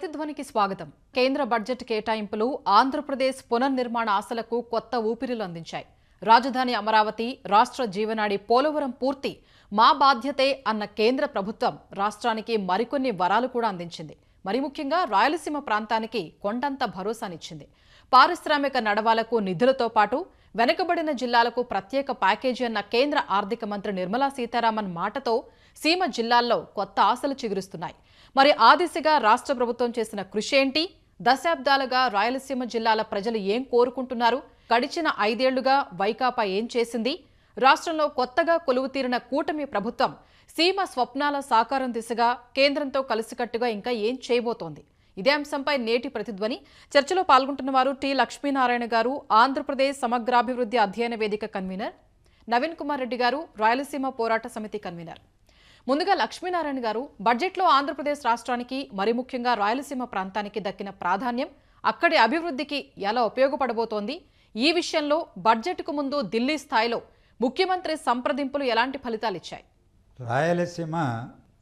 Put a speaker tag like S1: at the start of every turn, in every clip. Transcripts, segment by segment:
S1: ప్రతిధ్వనికి స్వాగతం. కేంద్ర బడ్జెట్ కేటాయింపులు ఆంధ్రప్రదేశ్ పునర్నిర్మాణ ఆశలకు కొత్త ఊపిరిలు అందించాయి. రాజధాని అమరావతి రాష్ట్ర జీవనాడి పోలవరం పూర్తి మా బాధ్యతే అన్న కేంద్ర ప్రభుత్వం రాష్ట్రానికి మరికొన్ని వరాలు కూడా అందించింది. మరి ముఖ్యంగా రాయలసీమ ప్రాంతానికి కొండంత భరోసానిచ్చింది. పారిశ్రామిక నడవాలకు నిధులతో పాటు వెనుకబడిన జిల్లాలకు ప్రత్యేక ప్యాకేజీ అన్న కేంద్ర ఆర్థిక మంత్రి నిర్మలా సీతారామన్ మాటతో సీమ జిల్లాల్లో కొత్త ఆశలు చిగురుస్తున్నాయి. మరి ఆ దిశగా రాష్ట్ర ప్రభుత్వం చేసిన కృషి ఏంటి? దశాబ్దాలుగా రాయలసీమ జిల్లాల ప్రజలు ఏం కోరుకుంటున్నారు? గడిచిన ఐదేళ్ళుగా వైకాపా ఏం చేసింది? రాష్ట్రంలో కొత్తగా కొలువుతీరిన కూటమి ప్రభుత్వం సీమ స్వప్నాల సాకారం దిశగా కేంద్రంతో కలిసికట్టుగా ఇంకా ఏం చేయబోతోంది? ఇదే అంశంపై నేటి ప్రతిధ్వని. చర్చలో పాల్గొంటున్న వారు టి లక్ష్మీనారాయణ గారు ఆంధ్రప్రదేశ్ సమగ్రాభివృద్ధి అధ్యయన వేదిక కన్వీనర్. నవీన్ కుమార్ రెడ్డి గారు రాయలసీమ పోరాట సమితి కన్వీనర్. ముందుగా లక్ష్మీనారాయణ గారు బడ్జెట్లో ఆంధ్రప్రదేశ్ రాష్ట్రానికి మరి ముఖ్యంగా రాయలసీమ ప్రాంతానికి దక్కిన ప్రాధాన్యం అక్కడి అభివృద్ధికి ఎలా ఉపయోగపడబోతోంది? ఈ విషయంలో బడ్జెట్కు ముందు ఢిల్లీ స్థాయిలో ముఖ్యమంత్రి సంప్రదింపులు ఎలాంటి ఫలితాలు ఇచ్చాయి?
S2: రాయలసీమ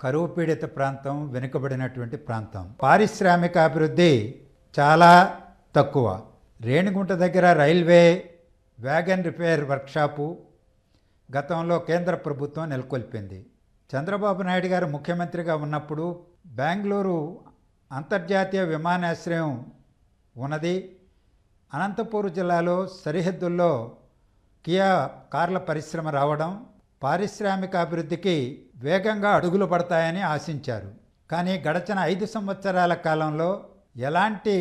S2: కరువు పీడిత ప్రాంతం వెనుకబడినటువంటి ప్రాంతం. పారిశ్రామిక అభివృద్ధి చాలా తక్కువ. రేణిగుంట దగ్గర రైల్వే వ్యాగన్ రిపేర్ వర్క్షాపు గతంలో కేంద్ర ప్రభుత్వం నెలకొల్పింది. చంద్రబాబు నాయుడు గారు ముఖ్యమంత్రిగా ఉన్నప్పుడు బెంగళూరు అంతర్జాతీయ విమానాశ్రయం ఉన్నది. అనంతపూర్ జిల్లాలో సరిహద్దుల్లో కియా కార్ల పరిశ్రమ రావడం పారిశ్రామిక అభివృద్ధికి వేగంగా అడుగులు పడతాయని ఆశించారు. కానీ గడచిన ఐదు సంవత్సరాల కాలంలో ఎలాంటి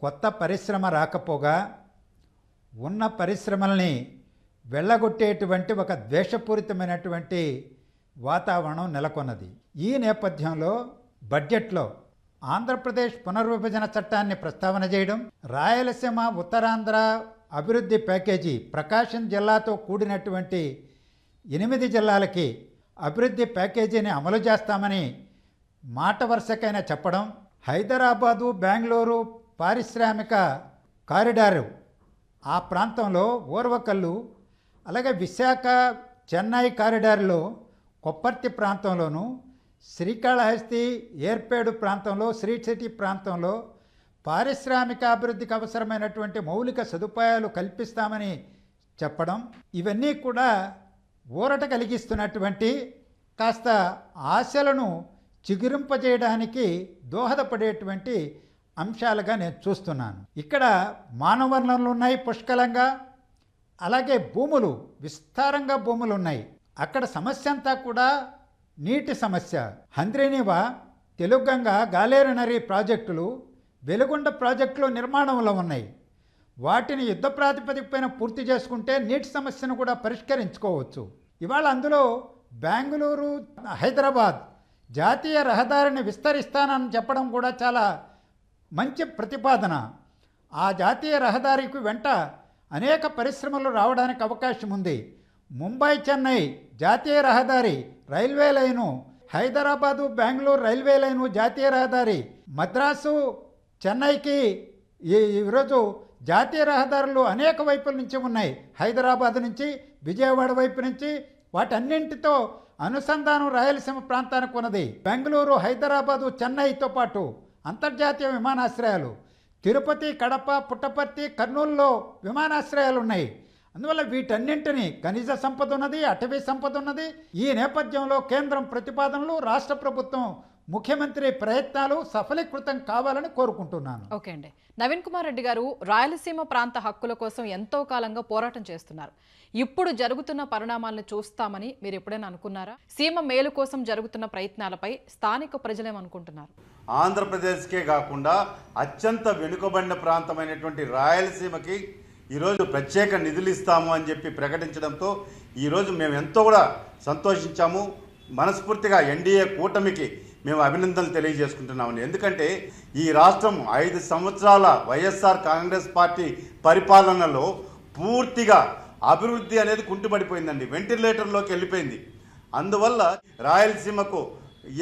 S2: కొత్త పరిశ్రమ రాకపోగా ఉన్న పరిశ్రమల్ని వెళ్ళగొట్టేటువంటి ఒక ద్వేషపూరితమైనటువంటి వాతావరణం నెలకొన్నది. ఈ నేపథ్యంలో బడ్జెట్లో ఆంధ్రప్రదేశ్ పునర్విభజన చట్టాన్ని ప్రస్తావన చేయడం రాయలసీమ ఉత్తరాంధ్ర అభివృద్ధి ప్యాకేజీ ప్రకాశం జిల్లాతో కూడినటువంటి ఎనిమిది జిల్లాలకి అభివృద్ధి ప్యాకేజీని అమలు చేస్తామని మాట వరుసకైనా చెప్పడం హైదరాబాదు బెంగళూరు పారిశ్రామిక కారిడారు ఆ ప్రాంతంలో ఓర్వకల్లు అలాగే విశాఖ చెన్నై కారిడార్లో కొప్పర్తి ప్రాంతంలోనూ శ్రీకాళహస్తి ఏర్పేడు ప్రాంతంలో శ్రీ సిటీ ప్రాంతంలో పారిశ్రామిక అభివృద్ధికి అవసరమైనటువంటి మౌలిక సదుపాయాలు కల్పిస్తామని చెప్పడం ఇవన్నీ కూడా ఊరట కలిగిస్తున్నటువంటి కాస్త ఆశలను చిగురింపజేయడానికి దోహదపడేటువంటి అంశాలుగా నేను చూస్తున్నాను. ఇక్కడ మానవ వనరులు ఉన్నాయి పుష్కలంగా అలాగే భూములు విస్తారంగా భూములు ఉన్నాయి. అక్కడ సమస్య అంతా కూడా నీటి సమస్య. హంద్రేనివా తెలుగంగ గాలేరినరీ ప్రాజెక్టులు వెలుగొండ ప్రాజెక్టులు నిర్మాణంలో ఉన్నాయి. వాటిని యుద్ధ ప్రాతిపదికపైన పూర్తి చేసుకుంటే నీటి సమస్యను కూడా పరిష్కరించుకోవచ్చు. ఇవాళ అందులో బెంగళూరు హైదరాబాద్ జాతీయ రహదారిని విస్తరిస్తానని చెప్పడం కూడా చాలా మంచి ప్రతిపాదన. ఆ జాతీయ రహదారికి వెంట అనేక పరిశ్రమలు రావడానికి అవకాశం ఉంది. ముంబై చెన్నై జాతీయ రహదారి railway line Hyderabad Bengaluru railway line జాతీయ రహదారి మద్రాసు చెన్నైకి ఈ ఈరోజు జాతీయ రహదారులు అనేక వైపుల నుంచి ఉన్నాయి. హైదరాబాద్ నుంచి విజయవాడ వైపు నుంచి వాటన్నింటితో అనుసంధానం రాయలసీమ ప్రాంతానికి ఉన్నది. బెంగళూరు హైదరాబాదు చెన్నైతో పాటు అంతర్జాతీయ విమానాశ్రయాలు తిరుపతి కడప పుట్టపర్తి కర్నూలులో విమానాశ్రయాలు ఉన్నాయి. అందువల్ల వీటన్నింటినీ ఖనిజ సంపద ఉన్నది అటవీ సంపద ఉన్నది ఈ నేపథ్యంలో కేంద్రం ప్రతిపాదనలు రాష్ట్ర ప్రభుత్వం ముఖ్యమంత్రి ప్రయత్నాలు సఫలీకృతం కావాలని కోరుకుంటున్నాను.
S1: ఓకే అండి. నవీన్ కుమార్ రెడ్డి గారు రాయలసీమ ప్రాంత హక్కుల కోసం ఎంతో కాలంగా పోరాటం చేస్తున్నారు. ఇప్పుడు జరుగుతున్న పరిణామాలను చూస్తామని మీరు ఎప్పుడైనా అనుకున్నారా? సీమ మేలు కోసం జరుగుతున్న ప్రయత్నాలపై స్థానిక ప్రజలేమనుకుంటున్నారు?
S3: ఆంధ్రప్రదేశ్కే కాకుండా అత్యంత వెనుకబడిన ప్రాంతమైనటువంటి రాయలసీమకి ఈరోజు ప్రత్యేక నిధులు ఇస్తాము అని చెప్పి ప్రకటించడంతో ఈరోజు మేము ఎంతో కూడా సంతోషించాము. మనస్ఫూర్తిగా ఎన్డీఏ కూటమికి మేము అభినందనలు తెలియజేసుకుంటున్నామని ఎందుకంటే ఈ రాష్ట్రం ఐదు సంవత్సరాల వైఎస్ఆర్ కాంగ్రెస్ పార్టీ పరిపాలనలో పూర్తిగా అభివృద్ధి అనేది కుంటుపడిపోయిందండి. వెంటిలేటర్లోకి వెళ్ళిపోయింది. అందువల్ల రాయలసీమకు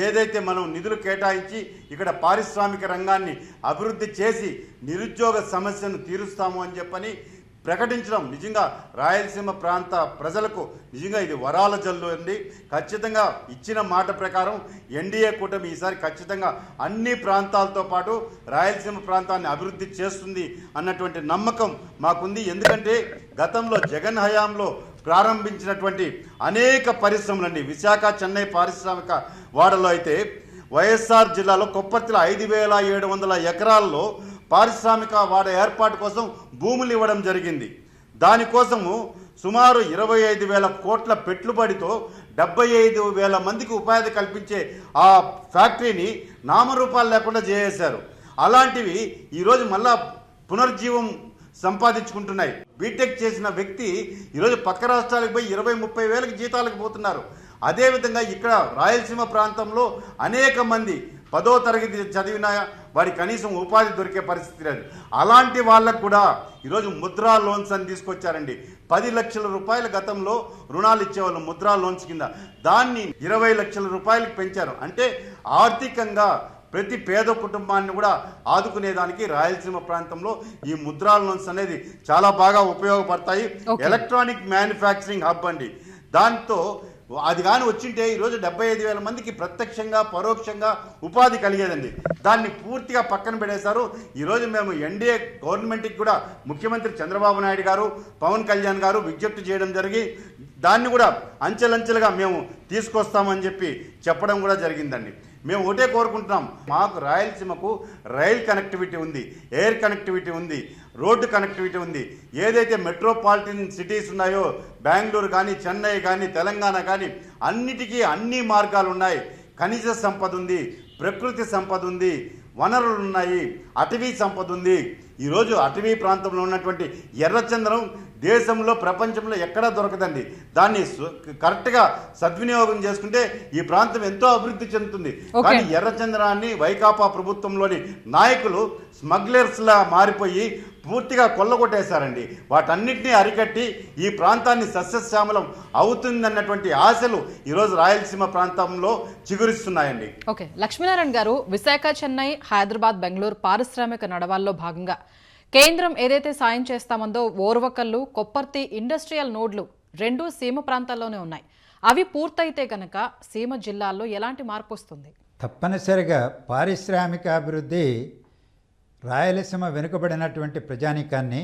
S3: ఏదైతే మనం నిధులు కేటాయించి ఇక్కడ పారిశ్రామిక రంగాన్ని అభివృద్ధి చేసి నిరుద్యోగ సమస్యను తీరుస్తాము అని చెప్పని ప్రకటించడం నిజంగా రాయలసీమ ప్రాంత ప్రజలకు నిజంగా ఇది వరాల జల్లు అండి. ఖచ్చితంగా ఇచ్చిన మాట ప్రకారం ఎన్డీఏ కూటమి ఈసారి ఖచ్చితంగా అన్ని ప్రాంతాలతో పాటు రాయలసీమ ప్రాంతాన్ని అభివృద్ధి చేస్తుంది అన్నటువంటి నమ్మకం మాకుంది. ఎందుకంటే గతంలో జగన్ హయాంలో ప్రారంభించినటువంటి అనేక పరిశ్రమలండి విశాఖ చెన్నై పారిశ్రామిక వాడలో అయితే వైఎస్ఆర్ జిల్లాలో కొప్పర్తిలో ఐదు వేల ఏడు వందల ఎకరాల్లో పారిశ్రామిక వాడ ఏర్పాటు కోసం భూములు ఇవ్వడం జరిగింది. దానికోసము సుమారు ఇరవై ఐదు వేల కోట్ల పెట్టుబడితో డెబ్బై ఐదు వేల మందికి ఉపాధి కల్పించే ఆ ఫ్యాక్టరీని నామరూపాలు లేకుండా చేసేశారు. అలాంటివి ఈరోజు మళ్ళా పునర్జీవం సంపాదించుకుంటున్నాయి. బీటెక్ చేసిన వ్యక్తి ఈరోజు పక్క రాష్ట్రాలకు పోయి ఇరవై ముప్పై వేలకు జీతాలకు పోతున్నారు. అదేవిధంగా ఇక్కడ రాయలసీమ ప్రాంతంలో అనేక మంది పదో తరగతి చదివిన వారి కనీసం ఉపాధి దొరికే పరిస్థితి లేదు. అలాంటి వాళ్ళకు కూడా ఈరోజు ముద్రా లోన్స్ అని తీసుకొచ్చారండి. పది లక్షల రూపాయల గతంలో రుణాలు ఇచ్చేవాళ్ళు ముద్రా లోన్స్ కింద. దాన్ని ఇరవై లక్షల రూపాయలకు పెంచారు. అంటే ఆర్థికంగా ప్రతి పేద కుటుంబాన్ని కూడా ఆదుకునేదానికి రాయలసీమ ప్రాంతంలో ఈ ముద్రా లోన్స్ అనేది చాలా బాగా ఉపయోగపడతాయి. ఎలక్ట్రానిక్ మ్యానుఫ్యాక్చరింగ్ హబ్ అండి. దాంతో అది కానీ వచ్చింటే ఈరోజు డెబ్బై ఐదు వేల మందికి ప్రత్యక్షంగా పరోక్షంగా ఉపాధి కలిగేదండి. దాన్ని పూర్తిగా పక్కన పెడేశారు ఈరోజు మేము ఎన్డీఏ గవర్నమెంట్కి కూడా ముఖ్యమంత్రి చంద్రబాబు నాయుడు గారు పవన్ కళ్యాణ్ గారు విజ్ఞప్తి చేయడం జరిగి దాన్ని కూడా అంచెలంచెలుగా మేము తీసుకొస్తామని చెప్పి చెప్పడం కూడా జరిగిందండి. మేము ఒకటే కోరుకుంటున్నాం. మాకు రాయలసీమకు రైల్ కనెక్టివిటీ ఉంది ఎయిర్ కనెక్టివిటీ ఉంది రోడ్డు కనెక్టివిటీ ఉంది. ఏదైతే మెట్రోపాలిటన్ సిటీస్ ఉన్నాయో బెంగళూరు కానీ చెన్నై కానీ తెలంగాణ కానీ అన్నిటికీ అన్ని మార్గాలు ఉన్నాయి. ఖనిజ సంపద ఉంది ప్రకృతి సంపద ఉంది వనరులు ఉన్నాయి అటవీ సంపద ఉంది. ఈరోజు అటవీ ప్రాంతంలో ఉన్నటువంటి ఎర్రచందనం దేశంలో ప్రపంచంలో ఎక్కడా దొరకదండి. దాన్ని కరెక్ట్గా సద్వినియోగం చేసుకుంటే ఈ ప్రాంతం ఎంతో అభివృద్ధి చెందుతుంది. కానీ ఎర్రచంద్రాన్ని వైకాపా ప్రభుత్వంలోని నాయకులు స్మగ్లర్స్లా మారిపోయి పూర్తిగా కొల్లగొట్టేశారండి. వాటన్నిటిని అరికట్టి ఈ ప్రాంతాన్ని సస్యశ్యామలం అవుతుందన్నటువంటి ఆశలు ఈరోజు రాయలసీమ ప్రాంతంలో చిగురిస్తున్నాయండి.
S1: ఓకే. లక్ష్మీనారాయణ గారు విశాఖ చెన్నై హైదరాబాద్ బెంగళూరు పారిశ్రామిక నడవాల్లో భాగంగా కేంద్రం ఏదైతే సాయం చేస్తామందో ఓర్వకల్లు కొప్పర్తి ఇండస్ట్రియల్ నోడ్లు రెండు సీమ ప్రాంతాల్లోనే ఉన్నాయి. అవి పూర్తయితే గనక సీమ జిల్లాల్లో ఎలాంటి మార్పు వస్తుంది
S2: తప్పనిసరిగా పారిశ్రామిక అభివృద్ధి రాయలసీమ వెనుకబడినటువంటి ప్రజానీకాన్ని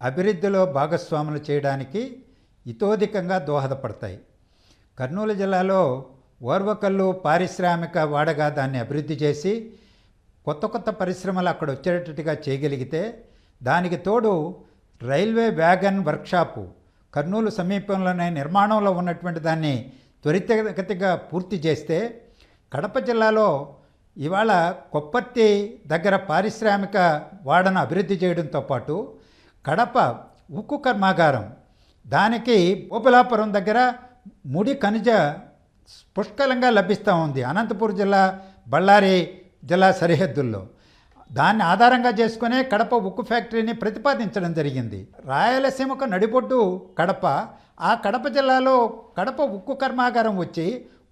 S2: అభివృద్ధిలో భాగస్వాములు చేయడానికి ఇతోధికంగా దోహదపడతాయి. కర్నూలు జిల్లాలో ఓర్వకల్లు పారిశ్రామిక వాడగా దాన్ని అభివృద్ధి చేసి కొత్త కొత్త పరిశ్రమలు అక్కడ వచ్చేటట్టుగా చేయగలిగితే దానికి తోడు రైల్వే వ్యాగన్ వర్క్షాపు కర్నూలు సమీపంలోనే నిర్మాణంలో ఉన్నటువంటి దాన్ని త్వరితగతిగా పూర్తి చేస్తే కడప జిల్లాలో ఇవాళ కొప్పర్తి దగ్గర పారిశ్రామిక వాడను అభివృద్ధి చేయడంతో పాటు కడప ఉక్కు కర్మాగారం దానికి ఓపలాపురం దగ్గర ముడి ఖనిజ పుష్కలంగా లభిస్తూ ఉంది. అనంతపురం జిల్లా బళ్ళారి జిల్లా సరిహద్దుల్లో. దాన్ని ఆధారంగా చేసుకునే కడప ఉక్కు ఫ్యాక్టరీని ప్రతిపాదించడం జరిగింది. రాయలసీమకు నడిబొడ్డు కడప ఆ కడప జిల్లాలో కడప ఉక్కు కర్మాగారం వచ్చి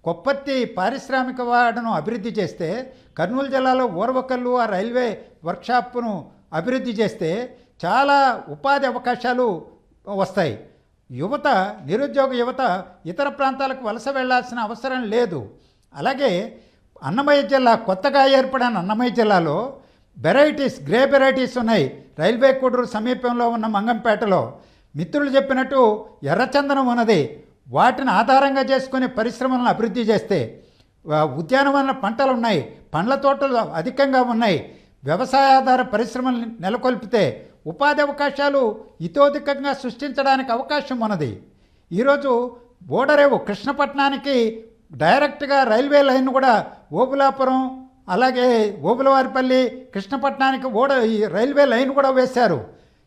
S2: కొప్పర్తి పారిశ్రామిక వాడను అభివృద్ధి చేస్తే కర్నూలు జిల్లాలో ఓర్వకల్లు ఆ రైల్వే వర్క్షాప్ను అభివృద్ధి చేస్తే చాలా ఉపాధి అవకాశాలు వస్తాయి. యువత నిరుద్యోగ యువత ఇతర ప్రాంతాలకు వలస వెళ్ళాల్సిన అవసరం లేదు. అలాగే అన్నమయ్య జిల్లా కొత్తగా ఏర్పడిన అన్నమయ్య జిల్లాలో వెరైటీస్ గ్రే వెరైటీస్ ఉన్నాయి. రైల్వే కూడూరు సమీపంలో ఉన్న మంగంపేటలో మిత్రులు చెప్పినట్టు ఎర్రచందనం ఉన్నది. వాటిని ఆధారంగా చేసుకుని పరిశ్రమలను అభివృద్ధి చేస్తే ఉద్యానవన పంటలు ఉన్నాయి పండ్ల తోటలు అధికంగా ఉన్నాయి. వ్యవసాయాధార పరిశ్రమలు నెలకొల్పితే ఉపాధి అవకాశాలు ఇతోధికంగా సృష్టించడానికి అవకాశం ఉన్నది. ఈరోజు ఓడరేవు కృష్ణపట్నానికి డైరెక్ట్గా రైల్వే లైన్ కూడా ఓబులాపురం అలాగే ఓబులవారిపల్లి కృష్ణపట్నానికి ఓడ ఈ రైల్వే లైన్ కూడా వేశారు.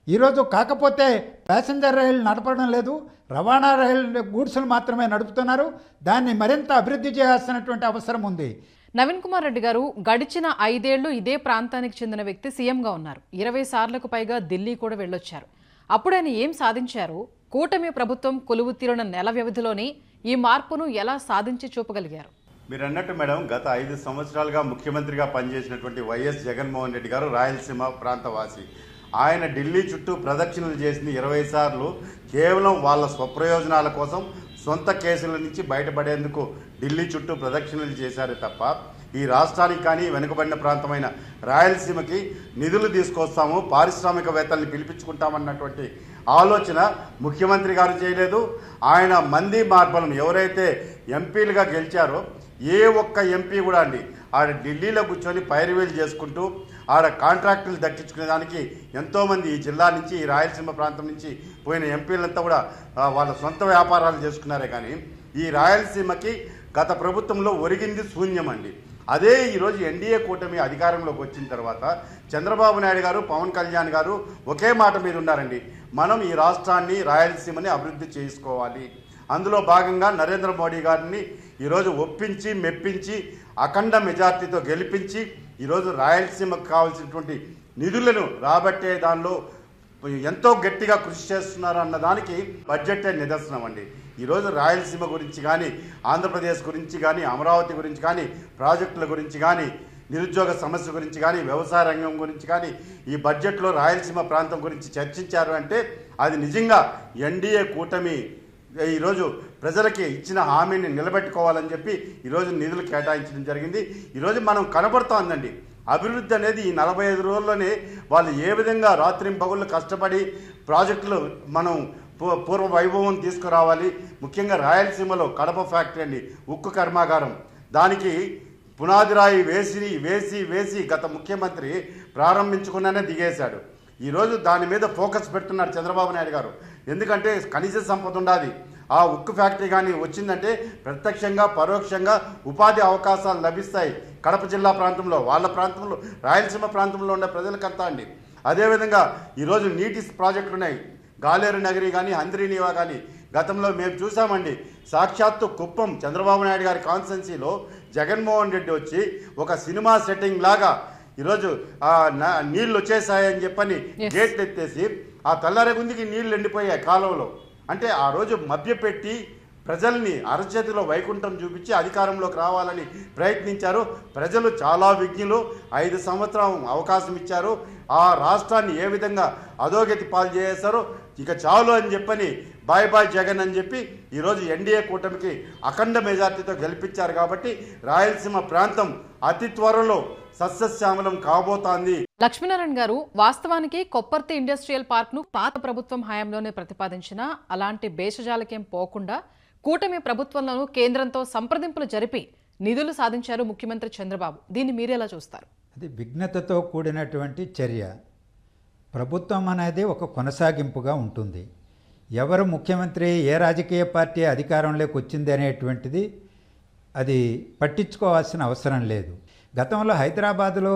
S2: ఈరోజు కాకపోతే ప్యాసింజర్ రైలు నడపడం లేదు రవాణా రైలు గూడ్సులు మాత్రమే నడుపుతున్నారు. దాన్ని మరింత అభివృద్ధి చేయాల్సినటువంటి అవసరం ఉంది.
S1: నవీన్ కుమార్ రెడ్డి గారు గడిచిన ఐదేళ్ళు ఇదే ప్రాంతానికి చెందిన వ్యక్తి సీఎంగా ఉన్నారు. ఇరవై సార్లకు పైగా ఢిల్లీ కూడా వెళ్ళొచ్చారు. అప్పుడు ఆయన ఏం సాధించారు? కూటమి ప్రభుత్వం కొలువు తీరిన నెల వ్యవధిలోనే ఈ మార్పును ఎలా సాధించి చూపగలిగారు?
S3: మీరు అన్నట్టు మేడం గత ఐదు సంవత్సరాలుగా ముఖ్యమంత్రిగా పనిచేసినటువంటి వైఎస్ జగన్మోహన్ రెడ్డి గారు రాయలసీమ ప్రాంతవాసి. ఆయన ఢిల్లీ చుట్టూ ప్రదక్షిణలు చేసిన ఇరవై సార్లు. కేవలం వాళ్ళ స్వప్రయోజనాల కోసం సొంత కేసుల నుంచి బయటపడేందుకు ఢిల్లీ చుట్టూ ప్రదక్షిణలు చేశారు తప్ప ఈ రాష్ట్రానికి కానీ వెనుకబడిన ప్రాంతమైన రాయలసీమకి నిధులు తీసుకొస్తాము పారిశ్రామికవేత్తల్ని పిలిపించుకుంటామన్నటువంటి ఆలోచన ముఖ్యమంత్రి గారు చేయలేదు. ఆయన మంది మార్బలం ఎవరైతే ఎంపీలుగా గెలిచారో ఏ ఒక్క ఎంపీ కూడా అండి ఆడ ఢిల్లీలో కూర్చొని పైరువేలు చేసుకుంటూ ఆడ కాంట్రాక్టులు దక్కించుకునే దానికి ఎంతోమంది ఈ జిల్లా నుంచి ఈ రాయలసీమ ప్రాంతం నుంచి పోయిన ఎంపీలంతా కూడా వాళ్ళ సొంత వ్యాపారాలు చేసుకున్నారే కానీ ఈ రాయలసీమకి గత ప్రభుత్వంలో ఒరిగింది శూన్యం అండి. అదే ఈరోజు ఎన్డీఏ కూటమి అధికారంలోకి వచ్చిన తర్వాత చంద్రబాబు నాయుడు గారు పవన్ కళ్యాణ్ గారు ఒకే మాట మీద ఉన్నారండి. మనం ఈ రాష్ట్రాన్ని రాయలసీమని అభివృద్ధి చేసుకోవాలి. అందులో భాగంగా నరేంద్ర మోడీ గారిని ఈరోజు ఒప్పించి మెప్పించి అఖండ మెజార్టీతో గెలిపించి ఈరోజు రాయలసీమకు కావాల్సినటువంటి నిధులను రాబట్టే దానిలో ఎంతో గట్టిగా కృషి చేస్తున్నారు అన్న దానికి బడ్జెటే నిదర్శనం అండి. ఈరోజు రాయలసీమ గురించి కానీ ఆంధ్రప్రదేశ్ గురించి కానీ అమరావతి గురించి కానీ ప్రాజెక్టుల గురించి కానీ నిరుద్యోగ సమస్య గురించి కానీ వ్యవసాయ రంగం గురించి కానీ ఈ బడ్జెట్లో రాయలసీమ ప్రాంతం గురించి చర్చించారు అంటే అది నిజంగా ఎన్డీఏ కూటమి ఈరోజు ప్రజలకి ఇచ్చిన హామీని నిలబెట్టుకోవాలని చెప్పి ఈరోజు నిధులు కేటాయించడం జరిగింది. ఈరోజు మనం కనబడుతోందండి. అభివృద్ధి అనేది ఈ నలభై ఐదు రోజుల్లోనే వాళ్ళు ఏ విధంగా రాత్రింపగళ్ళు కష్టపడి ప్రాజెక్టులు మనం పూ- పూర్వ వైభవం తీసుకురావాలి. ముఖ్యంగా రాయలసీమలో కడప ఫ్యాక్టరీ అండి ఉక్కు కర్మాగారం. దానికి పునాది రాయి వేసి వేసి వేసి గత ముఖ్యమంత్రి ప్రారంభించుకున్నానే దిగేశాడు. ఈరోజు దాని మీద ఫోకస్ పెడుతున్నారు చంద్రబాబు నాయుడు గారు. ఎందుకంటే కనీస సంపద ఉండాలి. ఆ ఉక్కు ఫ్యాక్టరీ కానీ వచ్చిందంటే ప్రత్యక్షంగా పరోక్షంగా ఉపాధి అవకాశాలు లభిస్తాయి. కడప జిల్లా ప్రాంతంలో వాళ్ళ ప్రాంతంలో రాయలసీమ ప్రాంతంలో ఉండే ప్రజలకంతా అండి. అదేవిధంగా ఈరోజు నీటి ప్రాజెక్టులు ఉన్నాయి. గాలేరు నగరి కానీ హంద్రీనీవా కానీ గతంలో మేము చూసామండి సాక్షాత్తు కుప్పం చంద్రబాబు నాయుడు గారి కాన్స్టెన్సీలో జగన్మోహన్ రెడ్డి వచ్చి ఒక సినిమా సెట్టింగ్ లాగా ఈరోజు నీళ్ళు వచ్చేసాయని చెప్పని. గేట్లు ఎత్తేసి ఆ తెల్లారగుందికి నీళ్ళు ఎండిపోయాయి కాలువలో. అంటే ఆ రోజు మభ్యపెట్టి ప్రజల్ని అరచేతిలో వైకుంఠం చూపించి అధికారంలోకి రావాలని ప్రయత్నించారు. ప్రజలు చాలా విజ్ఞులు ఐదు సంవత్సరం అవకాశం ఇచ్చారు. ఆ రాష్ట్రాన్ని ఏ విధంగా అధోగతి పాలు చేశారో ఇక చాలు అని చెప్పని బాయ్ బాయ్ జగన్ అని చెప్పి ఈరోజు ఎన్డీఏ కూటమికి అఖండ మెజార్టీతో గెలిపించారు కాబట్టి రాయలసీమ ప్రాంతం అతి త్వరలో సస్యశ్యామలం కాబోతోంది.
S1: లక్ష్మీనారాయణ గారు వాస్తవానికి కొప్పర్తి ఇండస్ట్రియల్ పార్క్ను పాత ప్రభుత్వం హయాంలోనే ప్రతిపాదించిన అలాంటి భేషజాలకేం పోకుండా కూటమి ప్రభుత్వంలోనూ కేంద్రంతో సంప్రదింపులు జరిపి నిధులు సాధించారు ముఖ్యమంత్రి చంద్రబాబు. దీన్ని మీరెలా చూస్తారు?
S2: అది విఘ్నతతో కూడినటువంటి చర్య. ప్రభుత్వం అనేది ఒక కొనసాగింపుగా ఉంటుంది. ఎవరు ముఖ్యమంత్రి ఏ రాజకీయ పార్టీ అధికారంలోకి వచ్చింది అనేటువంటిది అది పట్టించుకోవాల్సిన అవసరం లేదు. గతంలో హైదరాబాదులో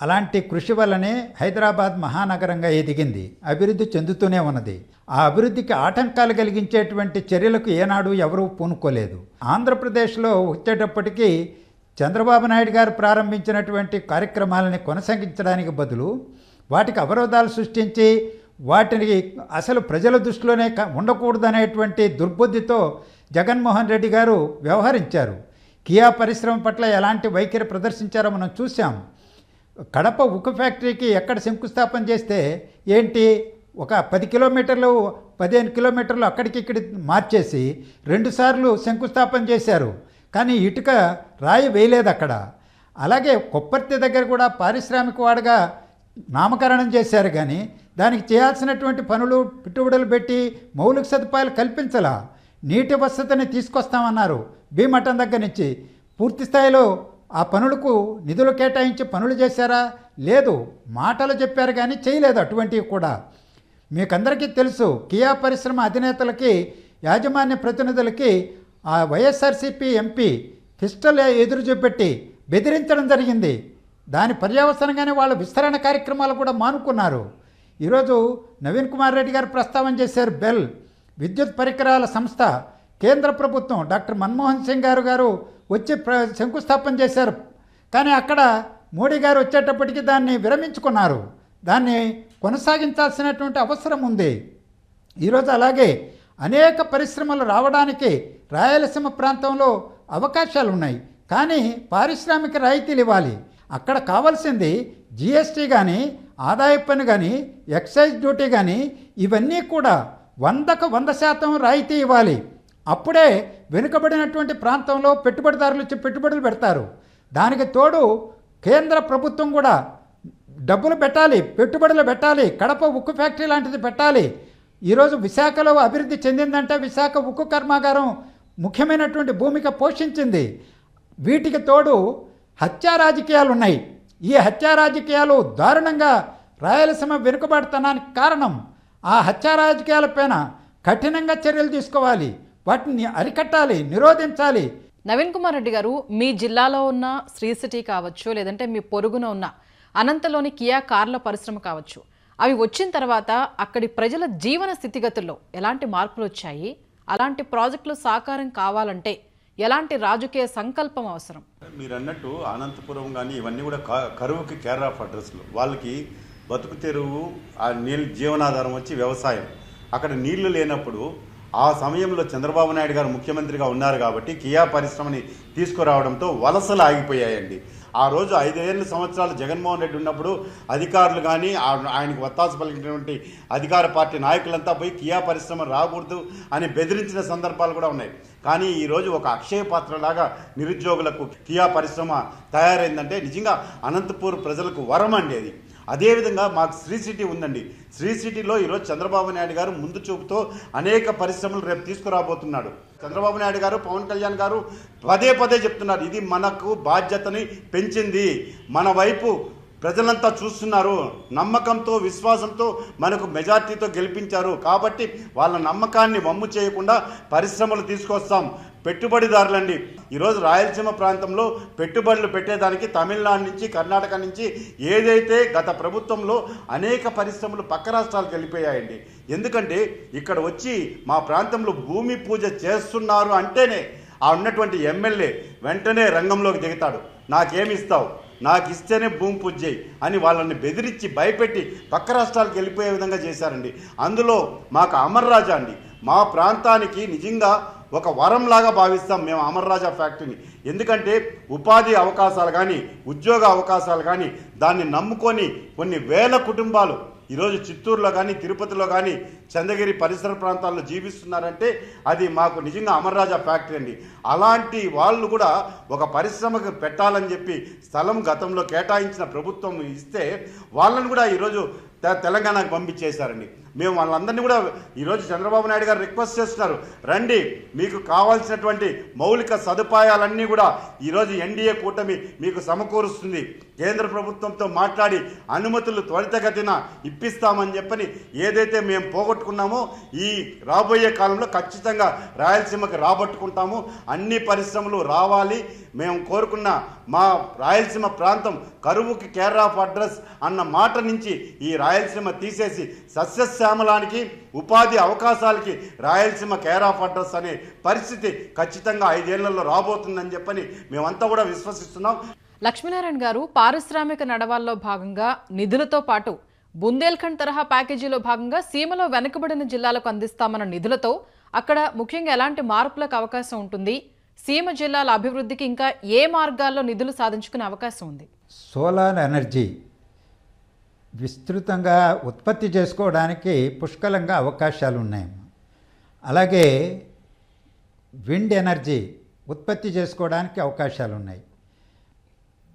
S2: అలాంటి కృషి వల్లనే హైదరాబాద్ మహానగరంగా ఎదిగింది. అభివృద్ధి చెందుతూనే ఉన్నది. ఆ అభివృద్ధికి ఆటంకాలు కలిగించేటువంటి చర్యలకు ఏనాడు ఎవరూ పూనుకోలేదు. ఆంధ్రప్రదేశ్లో వచ్చేటప్పటికీ చంద్రబాబు నాయుడు గారు ప్రారంభించినటువంటి కార్యక్రమాలని కొనసాగించడానికి బదులు వాటికి అవరోధాలు సృష్టించి వాటిని అసలు ప్రజల దృష్టిలోనే ఉండకూడదనేటువంటి దుర్బుద్ధితో జగన్మోహన్ రెడ్డి గారు వ్యవహరించారు. కియా పరిశ్రమ పట్ల ఎలాంటి వైఖరి ప్రదర్శించారో మనం చూసాం కడప ఉక్కు ఫ్యాక్టరీకి ఎక్కడ శంకుస్థాపన చేస్తే ఏంటి? ఒక పది కిలోమీటర్లు పదిహేను కిలోమీటర్లు అక్కడికి మార్చేసి రెండుసార్లు శంకుస్థాపన చేశారు. కానీ ఇటుక రాయి వేయలేదు అక్కడ. అలాగే కొప్పర్తి దగ్గర కూడా పారిశ్రామిక వాడగా నామకరణం చేశారు కానీ దానికి చేయాల్సినటువంటి పనులు పెట్టుబడులు పెట్టి మౌలిక సదుపాయాలు కల్పించలా. నీటి వసతిని తీసుకొస్తామన్నారు. భీమఠం దగ్గర నుంచి పూర్తి స్థాయిలో ఆ పనులకు నిధులు కేటాయించి పనులు చేశారా? లేదు. మాటలు చెప్పారు కానీ చేయలేదు అటువంటివి కూడా. మీకందరికీ తెలుసు కియా పరిశ్రమ అధినేతలకి యాజమాన్య ప్రతినిధులకి ఆ వైఎస్ఆర్సీపీ ఎంపీ పిస్టల్ ఎదురు చూపెట్టి బెదిరించడం జరిగింది. దాని పర్యవసనంగానే వాళ్ళ విస్తరణ కార్యక్రమాలు కూడా మానుకున్నారు. ఈరోజు నవీన్ కుమార్ రెడ్డి గారు ప్రస్తావన చేశారు బెల్ విద్యుత్ పరికరాల సంస్థ కేంద్ర ప్రభుత్వం డాక్టర్ మన్మోహన్ సింగ్ గారు గారు వచ్చి ప్ర శంకుస్థాపన చేశారు. కానీ అక్కడ మోడీ గారు వచ్చేటప్పటికి దాన్ని విరమించుకున్నారు. దాన్ని కొనసాగించాల్సినటువంటి అవసరం ఉంది. ఈరోజు అలాగే అనేక పరిశ్రమలు రావడానికి రాయలసీమ ప్రాంతంలో అవకాశాలు ఉన్నాయి. కానీ పారిశ్రామిక రాయితీలు ఇవ్వాలి. అక్కడ కావాల్సింది జిఎస్టీ కానీ ఆదాయ పన్ను కానీ ఎక్సైజ్ డ్యూటీ కానీ ఇవన్నీ కూడా వందకు వంద శాతం రాయితీ ఇవ్వాలి. అప్పుడే వెనుకబడినటువంటి ప్రాంతంలో పెట్టుబడిదారులు వచ్చి పెట్టుబడులు పెడతారు. దానికి తోడు కేంద్ర ప్రభుత్వం కూడా డబ్బులు పెట్టాలి పెట్టుబడులు పెట్టాలి కడప ఉక్కు ఫ్యాక్టరీ లాంటిది పెట్టాలి. ఈరోజు విశాఖలో అభివృద్ధి చెందిందంటే విశాఖ ఉక్కు కర్మాగారం ముఖ్యమైనటువంటి భూమిక పోషించింది. వీటికి తోడు హత్యా రాజకీయాలు ఉన్నాయి. ఈ హత్యా రాజకీయాలు దారుణంగా రాయలసీమ వెనుకబడతానానికి కారణం ఆ హత్యా రాజకీయాలపైన కఠినంగా చర్యలు తీసుకోవాలి. వాటిని అరికట్టాలి నిరోధించాలి.
S1: నవీన్ కుమార్ రెడ్డి గారు మీ జిల్లాలో ఉన్న శ్రీ సిటీ కావచ్చు లేదంటే మీ పొరుగున ఉన్న అనంతలోని కియా కార్ల పరిశ్రమ కావచ్చు అవి వచ్చిన తర్వాత అక్కడి ప్రజల జీవన స్థితిగతుల్లో ఎలాంటి మార్పులు వచ్చాయి? అలాంటి ప్రాజెక్టులు సాకారం కావాలంటే ఎలాంటి రాజకీయ సంకల్పం అవసరం?
S3: మీరు అన్నట్టు అనంతపురం కానీ ఇవన్నీ కూడా కరువుకి కేర్ ఆఫ్ అడ్రస్లు. వాళ్ళకి బతుకు తెరువు ఆ నీళ్ళు జీవనాధారం వచ్చి వ్యవసాయం. అక్కడ నీళ్ళు లేనప్పుడు ఆ సమయంలో చంద్రబాబు నాయుడు గారు ముఖ్యమంత్రిగా ఉన్నారు కాబట్టి కియా పరిశ్రమని తీసుకురావడంతో వలసలు ఆగిపోయాయండి. ఆ రోజు ఐదేళ్ళు సంవత్సరాలు జగన్మోహన్ రెడ్డి ఉన్నప్పుడు అధికారులు కానీ ఆయనకు వత్తాసు పలికినటువంటి అధికార పార్టీ నాయకులంతా పోయి కియా పరిశ్రమ రాకూడదు అని బెదిరించిన సందర్భాలు కూడా ఉన్నాయి. కానీ ఈరోజు ఒక అక్షయ పాత్రలాగా నిరుద్యోగులకు కియా పరిశ్రమ తయారైందంటే నిజంగా అనంతపూర్ ప్రజలకు వరం అండి అది. అదేవిధంగా మాకు శ్రీ సిటీ ఉందండి. శ్రీ సిటీలో ఈరోజు చంద్రబాబు నాయుడు గారు ముందు చూపుతో అనేక పరిశ్రమలు రేపు తీసుకురాబోతున్నాడు. చంద్రబాబు నాయుడు గారు పవన్ కళ్యాణ్ గారు పదే పదే చెప్తున్నారు. ఇది మనకు బాధ్యతని పెంచింది. మన వైపు ప్రజలంతా చూస్తున్నారు. నమ్మకంతో విశ్వాసంతో మనకు మెజార్టీతో గెలిపించారు. కాబట్టి వాళ్ళ నమ్మకాన్ని వమ్ము చేయకుండా పరిశ్రమలు తీసుకొస్తాం. పెట్టుబడిదారులండి. ఈరోజు రాయలసీమ ప్రాంతంలో పెట్టుబడులు పెట్టేదానికి తమిళనాడు నుంచి కర్ణాటక నుంచి ఏదైతే గత ప్రభుత్వంలో అనేక పరిశ్రమలు పక్క రాష్ట్రాలకు వెళ్ళిపోయాయండి. ఎందుకంటే ఇక్కడ వచ్చి మా ప్రాంతంలో భూమి పూజ చేస్తున్నారు అంటేనే ఆ ఉన్నటువంటి ఎమ్మెల్యే వెంటనే రంగంలోకి దిగుతాడు. నాకేమిస్తావు? నాకు ఇస్తేనే భూమి పూజ చేయి అని వాళ్ళని బెదిరించి భయపెట్టి పక్క రాష్ట్రాలకు వెళ్ళిపోయే విధంగా చేశారండి. అందులో మాకు అమర్రాజా అండి. మా ప్రాంతానికి నిజంగా ఒక వరంలాగా భావిస్తాం మేము అమర్రాజా ఫ్యాక్టరీని. ఎందుకంటే ఉపాధి అవకాశాలు కానీ ఉద్యోగ అవకాశాలు కానీ దాన్ని నమ్ముకొని కొన్ని వేల కుటుంబాలు ఈరోజు చిత్తూరులో కానీ తిరుపతిలో కానీ చంద్రగిరి పరిసర ప్రాంతాల్లో జీవిస్తున్నారంటే అది మాకు నిజంగా అమర్రాజా ఫ్యాక్టరీ అండి. అలాంటి వాళ్ళు కూడా ఒక పరిశ్రమకు పెట్టాలని చెప్పి స్థలం గతంలో కేటాయించిన ప్రభుత్వం ఇస్తే వాళ్ళని కూడా ఈరోజు తె- తెలంగాణకు పంపించేశారండి. మేము వాళ్ళందరినీ కూడా ఈరోజు చంద్రబాబు నాయుడు గారు రిక్వెస్ట్ చేస్తున్నారు. రండి మీకు కావాల్సినటువంటి మౌలిక సదుపాయాలన్నీ కూడా ఈరోజు ఎన్డీఏ కూటమి మీకు సమకూరుస్తుంది. కేంద్ర ప్రభుత్వంతో మాట్లాడి అనుమతులు త్వరితగతిన ఇప్పిస్తామని చెప్పని ఏదైతే మేము పోగొట్టుకున్నామో ఈ రాబోయే కాలంలో ఖచ్చితంగా రాయలసీమకి రాబట్టుకుంటాము. అన్ని పరిశ్రమలు రావాలి. మేము కోరుకున్న మా రాయలసీమ ప్రాంతం కరువుకి కేర్ ఆఫ్ అడ్రస్ అన్న మాట నుంచి ఈ రాయలసీమ తీసేసి సస్యశ్యామలానికి ఉపాధి అవకాశాలకి రాయలసీమ కేర్ ఆఫ్ అడ్రస్ అనే పరిస్థితి ఖచ్చితంగా ఐదేళ్ళలో రాబోతుందని చెప్పని మేమంతా కూడా విశ్వసిస్తున్నాం.
S1: లక్ష్మీనారాయణ గారు పారిశ్రామిక నడవాల్లో భాగంగా నిధులతో పాటు బుందేల్ఖండ్ తరహా ప్యాకేజీలో భాగంగా సీమలో వెనుకబడిన జిల్లాలకు అందిస్తామన్న నిధులతో అక్కడ ముఖ్యంగా ఎలాంటి మార్పులకు అవకాశం ఉంటుంది? సీమ జిల్లాల అభివృద్ధికి ఇంకా ఏ మార్గాల్లో నిధులు సాధించుకునే అవకాశం ఉంది?
S2: సోలార్ ఎనర్జీ విస్తృతంగా ఉత్పత్తి చేసుకోవడానికి పుష్కలంగా అవకాశాలు ఉన్నాయి అలాగే విండ్ ఎనర్జీ ఉత్పత్తి చేసుకోవడానికి అవకాశాలు ఉన్నాయి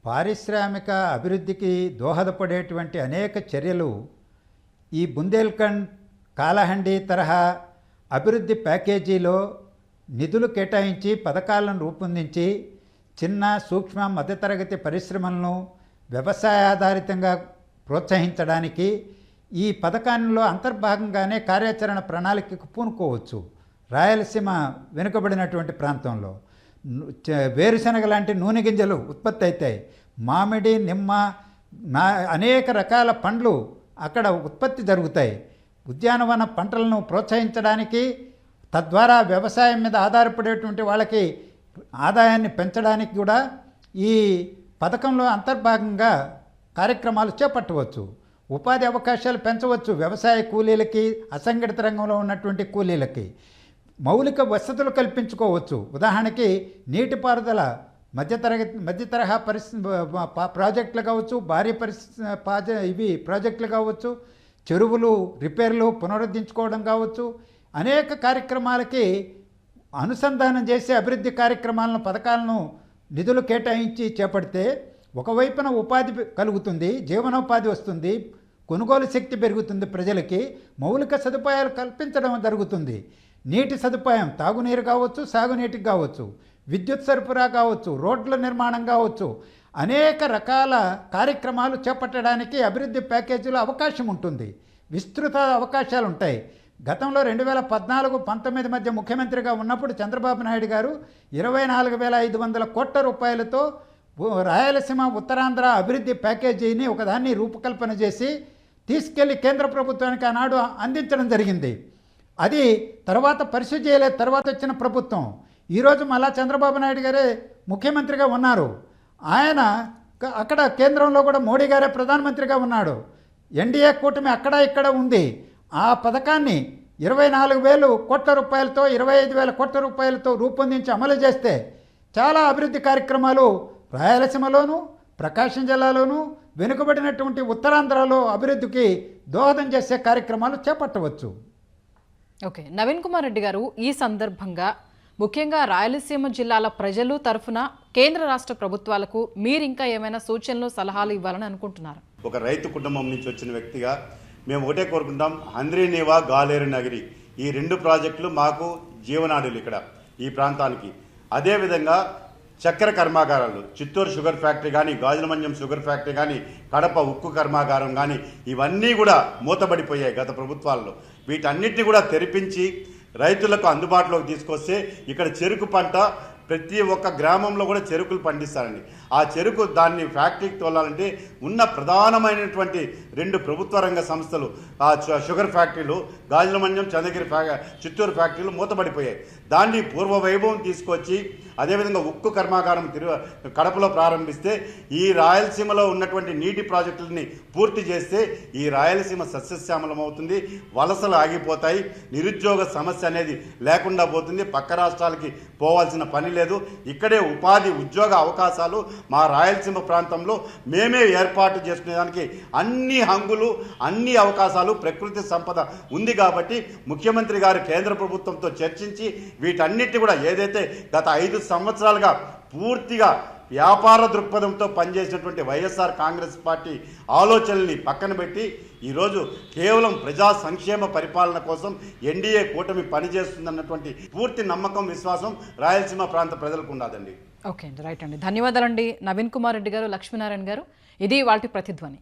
S2: పారిశ్రామిక అభివృద్ధికి దోహదపడేటువంటి అనేక చర్యలు ఈ బుందేల్ఖండ్ కాలహండి తరహా అభివృద్ధి ప్యాకేజీలో నిధులు కేటాయించి పథకాలను రూపొందించి చిన్న సూక్ష్మ మధ్యతరగతి పరిశ్రమలను వ్యవసాయ ఆధారితంగా ప్రోత్సహించడానికి ఈ పథకాల్లో అంతర్భాగంగానే కార్యాచరణ ప్రణాళికకు పూనుకోవచ్చు. రాయలసీమ వెనుకబడినటువంటి ప్రాంతంలో వేరుశనగ లాంటి నూనె గింజలు ఉత్పత్తి అవుతాయి. మామిడి నిమ్మ నా అనేక రకాల పండ్లు అక్కడ ఉత్పత్తి జరుగుతాయి. ఉద్యానవన పంటలను ప్రోత్సహించడానికి తద్వారా వ్యవసాయం మీద ఆధారపడేటువంటి వాళ్ళకి ఆదాయాన్ని పెంచడానికి కూడా ఈ పథకంలో అంతర్భాగంగా కార్యక్రమాలు చేపట్టవచ్చు. ఉపాధి అవకాశాలు పెంచవచ్చు. వ్యవసాయ కూలీలకి అసంఘటిత రంగంలో ఉన్నటువంటి కూలీలకి. మౌలిక వసతులు కల్పించుకోవచ్చు. ఉదాహరణకి నీటిపారుదల మధ్యతరగతి మధ్య తరహా పరిస్థితి ప్రాజెక్టులు కావచ్చు భారీ పరిస్థితి పాజ ఇవి ప్రాజెక్టులు కావచ్చు చెరువులు రిపేర్లు పునరుద్ధరించుకోవడం కావచ్చు అనేక కార్యక్రమాలకి అనుసంధానం చేసే అభివృద్ధి కార్యక్రమాలను పథకాలను నిధులు కేటాయించి చేపడితే ఒకవైపున ఉపాధి కలుగుతుంది జీవనోపాధి వస్తుంది కొనుగోలు శక్తి పెరుగుతుంది ప్రజలకి మౌలిక సదుపాయాలు కల్పించడం జరుగుతుంది. నీటి సదుపాయం తాగునీరు కావచ్చు సాగునీటికి కావచ్చు విద్యుత్ సరఫరా కావచ్చు రోడ్ల నిర్మాణం కావచ్చు అనేక రకాల కార్యక్రమాలు చేపట్టడానికి అభివృద్ధి ప్యాకేజీలో అవకాశం ఉంటుంది. విస్తృత అవకాశాలు ఉంటాయి. గతంలో రెండు వేల పద్నాలుగు పంతొమ్మిది మధ్య ముఖ్యమంత్రిగా ఉన్నప్పుడు చంద్రబాబు నాయుడు గారు ఇరవై నాలుగు వేల ఐదు వందల కోట్ల రూపాయలతో రాయలసీమ ఉత్తరాంధ్ర అభివృద్ధి ప్యాకేజీని ఒకదాన్ని రూపకల్పన చేసి తీసుకెళ్ళి కేంద్ర ప్రభుత్వానికి ఆనాడు అందించడం జరిగింది. అది తర్వాత పరిశుద్ధి చేయలేదు తర్వాత వచ్చిన ప్రభుత్వం. ఈరోజు మళ్ళా చంద్రబాబు నాయుడు గారే ముఖ్యమంత్రిగా ఉన్నారు. ఆయన అక్కడ కేంద్రంలో కూడా మోడీ గారే ప్రధానమంత్రిగా ఉన్నాడు. ఎన్డీఏ కూటమి అక్కడ ఇక్కడ ఉంది. ఆ పథకాన్ని ఇరవై నాలుగు వేలు కోట్ల రూపాయలతో ఇరవై ఐదు వేల కోట్ల రూపాయలతో రూపొందించి అమలు చేస్తే చాలా అభివృద్ధి కార్యక్రమాలు రాయలసీమలోను ప్రకాశం జిల్లాలోను వెనుకబడినటువంటి ఉత్తరాంధ్రలో అభివృద్ధికి దోహదం చేసే కార్యక్రమాలు చేపట్టవచ్చు.
S1: ఓకే. నవీన్ కుమార్ రెడ్డి గారు ఈ సందర్భంగా ముఖ్యంగా రాయలసీమ జిల్లాల ప్రజలు తరఫున కేంద్ర రాష్ట్ర ప్రభుత్వాలకు మీరు ఇంకా ఏమైనా సూచనలు సలహాలు ఇవ్వాలని అనుకుంటున్నారు?
S3: ఒక రైతు కుటుంబం నుంచి వచ్చిన వ్యక్తిగా మేము ఒకటే కోరుకుంటాం హంద్రీనేవా గాలేరు నగరి. ఈ రెండు ప్రాజెక్టులు మాకు జీవనాడులు ఇక్కడ ఈ ప్రాంతానికి. అదేవిధంగా చక్కెర కర్మాగారాలు చిత్తూరు షుగర్ ఫ్యాక్టరీ కానీ గాజులమంజం షుగర్ ఫ్యాక్టరీ కానీ కడప ఉక్కు కర్మాగారం కానీ ఇవన్నీ కూడా మూతబడిపోయాయి గత ప్రభుత్వాల్లో. వీటన్నిటిని కూడా తెరిపించి రైతులకు అందుబాటులోకి తీసుకొస్తే ఇక్కడ చెరుకు పంట ప్రతి ఒక్క గ్రామంలో కూడా చెరుకులు పండిస్తారండి. ఆ చెరుకు దాన్ని ఫ్యాక్టరీకి తోలాలంటే ఉన్న ప్రధానమైనటువంటి రెండు ప్రభుత్వ రంగ సంస్థలు ఆ షుగర్ ఫ్యాక్టరీలు గాజులమంజం చంద్రగిరి ఫ్యా చిత్తూరు ఫ్యాక్టరీలు మూతపడిపోయాయి. దాన్ని పూర్వ వైభవం తీసుకొచ్చి అదేవిధంగా ఉక్కు కర్మాగారం తిరు కడపలో ప్రారంభిస్తే ఈ రాయలసీమలో ఉన్నటువంటి నీటి ప్రాజెక్టులని పూర్తి చేస్తే ఈ రాయలసీమ సస్యశ్యామలం అవుతుంది వలసలు ఆగిపోతాయి నిరుద్యోగ సమస్య అనేది లేకుండా పోతుంది పక్క రాష్ట్రాలకి పోవాల్సిన పని లేదు ఇక్కడే ఉపాధి ఉద్యోగ అవకాశాలు మా రాయలసీమ ప్రాంతంలో మేమే ఏర్పాటు చేసుకునేదానికి అన్ని హంగులు అన్ని అవకాశాలు ప్రకృతి సంపద ఉంది కాబట్టి ముఖ్యమంత్రి గారు కేంద్ర ప్రభుత్వంతో చర్చించి వీటన్నిటి కూడా ఏదైతే గత ఐదు సంవత్సరాలుగా పూర్తిగా వ్యాపార దృక్పథంతో పనిచేసినటువంటి వైఎస్ఆర్ కాంగ్రెస్ పార్టీ ఆలోచనల్ని పక్కన పెట్టి ఈరోజు కేవలం ప్రజా సంక్షేమ పరిపాలన కోసం ఎన్డీఏ కూటమి పనిచేస్తుందన్నటువంటి పూర్తి నమ్మకం విశ్వాసం రాయలసీమ ప్రాంత ప్రజలకు ఉండదండి
S1: ఓకే అండి రైట్ అండి. ధన్యవాదాలండి. నవీన్ కుమార్ రెడ్డి గారు లక్ష్మీనారాయణ గారు. ఇది వాటి ప్రతిధ్వని.